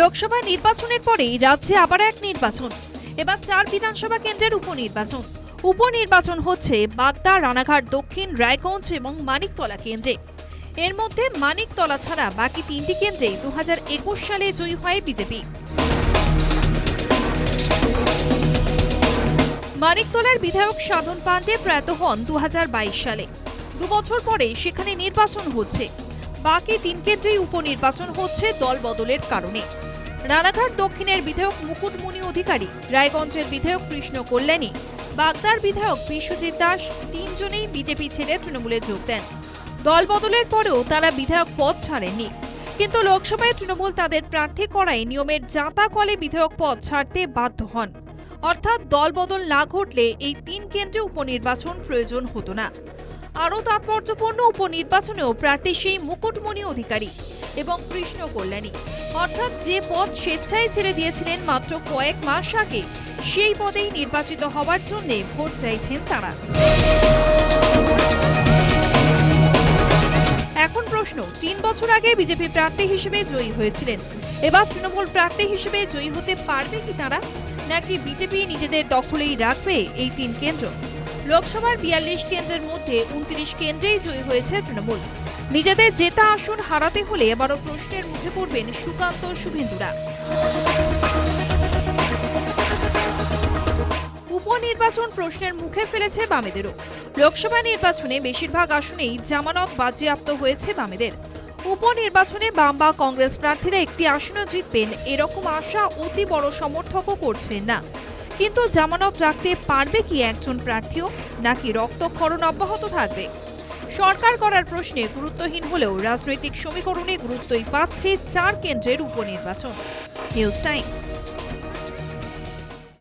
লোকসভা নির্বাচনের পরেই রাজ্যে আবার এক নির্বাচন। এবার চার বিধানসভা কেন্দ্রের উপনির্বাচন। উপনির্বাচন হচ্ছে বাগদা, রানাঘাট, দক্ষিণ, রায়গঞ্জ এবং মানিকতলা কেন্দ্রে। এর মধ্যে মানিকতলা ছাড়া বাকি তিনটি কেন্দ্রে দু হাজার একুশ সালে জয়ী হয় বিজেপি। মানিকতলার বিধায়ক সাধন পাণ্ডে প্রয়াত হন দু হাজার বাইশ সালে। দু বছর পরে সেখানে নির্বাচন হচ্ছে। বাকি তিন কেন্দ্রেই উপনির্বাচন হচ্ছে দল বদলের কারণে। রানাঘাট দক্ষিণের বিধায়ক মুকুটমণি অধিকারী, রায়গঞ্জের বিধায়ক কৃষ্ণ কল্যাণী, বাগদার বিধায়ক বিশ্বজিৎ দাস তিনজনেই বিজেপি ছেড়ে তৃণমূলে যোগ দেন। দল বদলের পরেও তারা বিধায়ক পদ ছাড়েননি। কিন্তু লোকসভায় তৃণমূল তাদের প্রার্থী করায় নিয়মের জাতা কলে বিধায়ক পদ ছাড়তে বাধ্য হন। অর্থাৎ দলবদল না ঘটলে এই তিন কেন্দ্রে উপনির্বাচন প্রয়োজন হতো না। আরও তাৎপর্যপূর্ণ উপনির্বাচনেও প্রার্থী সেই মুকুটমণি অধিকারী এবং কৃষ্ণ কল্যাণী অর্থাৎ যে পদ স্বেচ্ছায় ছেড়ে দিয়েছিলেন মাত্র কয়েক মাস আগে, সেই পদেই নির্বাচিত হওয়ার জন্য ভোট চাইছেন তারা। এখন প্রশ্ন, তিন বছর আগে বিজেপি প্রার্থী হিসেবে জয়ী হয়েছিলেন। এবার তৃণমূল প্রার্থী হিসেবে জয়ী হতে পারবে কি তারা? নাকি বিজেপি নিজেদের দখলেই রাখবে এই তিন কেন্দ্র? লোকসভার বিয়াল্লিশ কেন্দ্রের মধ্যে উনত্রিশ কেন্দ্রেই জয়ী হয়েছে তৃণমূল। নিজেদের জেতা আসন হারাতে হলে এবারও প্রশ্নের মুখে পড়বেন সুকান্ত শুভেন্দুরা। উপনির্বাচন প্রশ্নের মুখে ফেলেছে বামেদেরও। লোকসভা নির্বাচনে বেশিরভাগ আসনেই জামানত বাজেয়াপ্ত হয়েছে বামেদের। উপনির্বাচনে বাম বা কংগ্রেস প্রার্থীরা একটি আসনও জিতবেন, এরকম আশা অতি বড় সমর্থকও করছেন না। কিন্তু জামানত রাখতে পারবে কি একজন প্রার্থীও? নাকি রক্তক্ষরণ অব্যাহত থাকবে? সরকার করার প্রশ্নে গুরুত্বহীন হলেও রাজনৈতিক সমীকরণে গুরুত্বই পাচ্ছে চার কেন্দ্রের উপনির্বাচন। News time